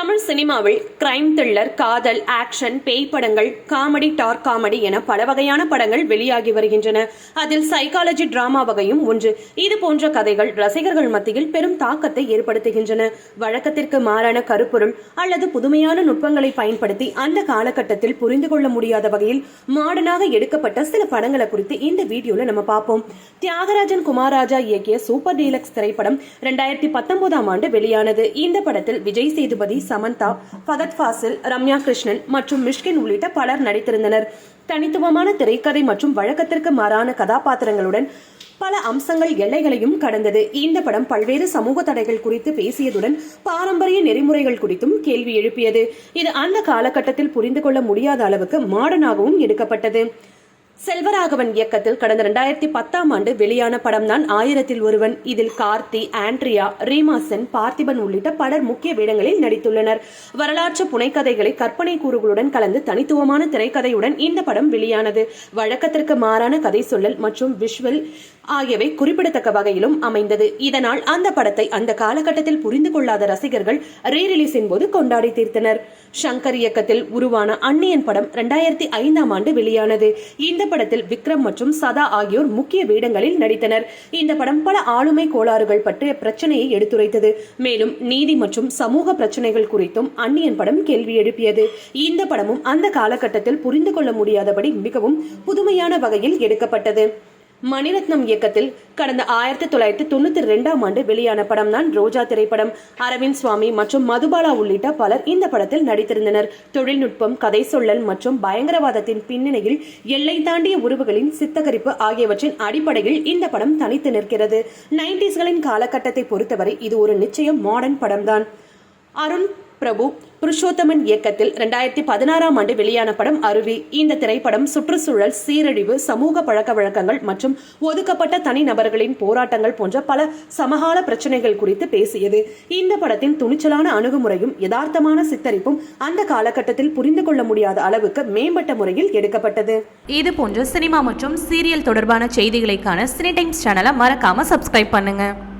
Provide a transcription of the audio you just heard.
தமிழ் சினிமாவில் crime thriller காதல் action பேய் படங்கள் காமெடி டார்க் காமெடி என பல வகையான படங்கள் வெளியாகி வருகின்றன. அதில் சைக்காலஜி டிராமா வகையும் ஒன்று. இது போன்ற கதைகள் ரசிகர்கள் மத்தியில் பெரும் தாக்கத்தை ஏற்படுத்துகின்றன. வழக்கத்திற்கு மாறான கருப்பொருள் அல்லது புதுமையான நுட்பங்களை பயன்படுத்தி அந்த காலகட்டத்தில் புரிந்து கொள்ள முடியாத வகையில் மாடர்னாக எடுக்கப்பட்ட சில படங்களை குறித்து இந்த வீடியோல நம்ம பார்ப்போம். தியாகராஜன் குமாராஜா இயக்கிய சூப்பர் டீலக்ஸ் திரைப்படம் ரெண்டாயிரத்தி பத்தொன்பதாம் ஆண்டு வெளியானது. இந்த படத்தில் விஜய் சேதுபதி சமந்தா ஃபகத் ஃபாசில் ரம்யா கிருஷ்ணன் மற்றும் மிஷ்கின் உள்ளிட்ட பலர் நடித்திருந்தனர். தனித்துவமான திரைக்கதை மற்றும் வழக்கத்திற்கு மாறான கதாபாத்திரங்களுடன் பல அம்சங்கள் எல்லைகளையும் கடந்தது. இந்த படம் பல்வேறு சமூக தடைகள் குறித்து பேசியதுடன் பாரம்பரிய நெறிமுறைகள் குறித்தும் கேள்வி எழுப்பியது. இது அந்த காலகட்டத்தில் புரிந்து கொள்ள முடியாத அளவுக்கு மாடர்னாகவும் எடுக்கப்பட்டது. செல்வராகவன் இயக்கத்தில் கடந்த ரெண்டாயிரத்தி பத்தாம் ஆண்டு வெளியான படம் தான் ஆயிரத்தில் ஒருவன். இதில் கார்த்தி ஆண்ட்ரியா ரீமாசன் பார்த்திபன் உள்ளிட்ட பலர் முக்கிய வேடங்களில் நடித்துள்ளனர். வரலாற்று புனைக்கதைகளை கற்பனை கூறுகளுடன் கலந்து தனித்துவமான திரைக்கதையுடன் இந்த படம் வெளியானது. வழக்கத்திற்கு மாறான கதை சொல்லல் மற்றும் விஷுவல் ஆகியவை குறிப்பிடத்தக்க வகையிலும் அமைந்தது. இதனால் அந்த படத்தை அந்த காலகட்டத்தில் புரிந்து கொள்ளாத ரசிகர்கள் ரீ ரிலீஸின் போது கொண்டாடி தீர்த்தனர். சங்கர் இயக்கத்தில் உருவான அன்னியன் படம் ரெண்டாயிரத்தி ஐந்தாம் ஆண்டு வெளியானது. இந்த படத்தில் விக்ரம் மற்றும் சதா ஆகியோர் முக்கிய வேடங்களில் நடித்தனர். இந்த படம் பல ஆளுமை கோளாறுகள் பற்றிய பிரச்சனையை எடுத்துரைத்தது. மேலும் நீதி மற்றும் சமூக பிரச்சனைகள் குறித்தும் அன்னியன் படம் கேள்வி எழுப்பியது. இந்த படமும் அந்த காலகட்டத்தில் புரிந்து கொள்ள முடியாதபடி மிகவும் புதுமையான வகையில் எடுக்கப்பட்டது. மணிரத்னம் இயக்கத்தில் கடந்த ஆயிரத்தி தொள்ளாயிரத்தி தொண்ணூத்தி ரெண்டாம் ஆண்டு வெளியான படம் தான் ரோஜா திரைப்படம். அரவிந்த் சுவாமி மற்றும் மதுபாலா உள்ளிட்ட பலர் இந்த படத்தில் நடித்திருந்தனர். தொழில்நுட்பம் கதை சொல்லல் மற்றும் பயங்கரவாதத்தின் பின்னணியில் எல்லை தாண்டிய உறவுகளின் சித்தகரிப்பு ஆகியவற்றின் அடிப்படையில் இந்த படம் தனித்து நிற்கிறது. நைன்டிஸ்களின் காலகட்டத்தை பொறுத்தவரை இது ஒரு நிச்சயம் மாடர்ன் படம்தான். அருண் பிரபு புருஷோத்தமன் இயக்கத்தில் ரெண்டாயிரத்தி பதினாறாம் ஆண்டு வெளியான படம் அருவி. இந்த திரைப்படம் சுற்றுச்சூழல் சீரழிவு சமூக பழக்க வழக்கங்கள் மற்றும் ஒதுக்கப்பட்ட தனிநபர்களின் போராட்டங்கள் போன்ற பல சமகால பிரச்சனைகள் குறித்து பேசியது. இந்த படத்தின் துணிச்சலான அணுகுமுறையும் யதார்த்தமான சித்தரிப்பும் அந்த காலகட்டத்தில் புரிந்து கொள்ள முடியாத அளவுக்கு மேம்பட்ட முறையில் எடுக்கப்பட்டது. இது போன்ற சினிமா மற்றும் சீரியல் தொடர்பான செய்திகளைக்கான சினி டைம்ஸ் சேனலை மறக்காம சப்ஸ்கிரைப் பண்ணுங்க.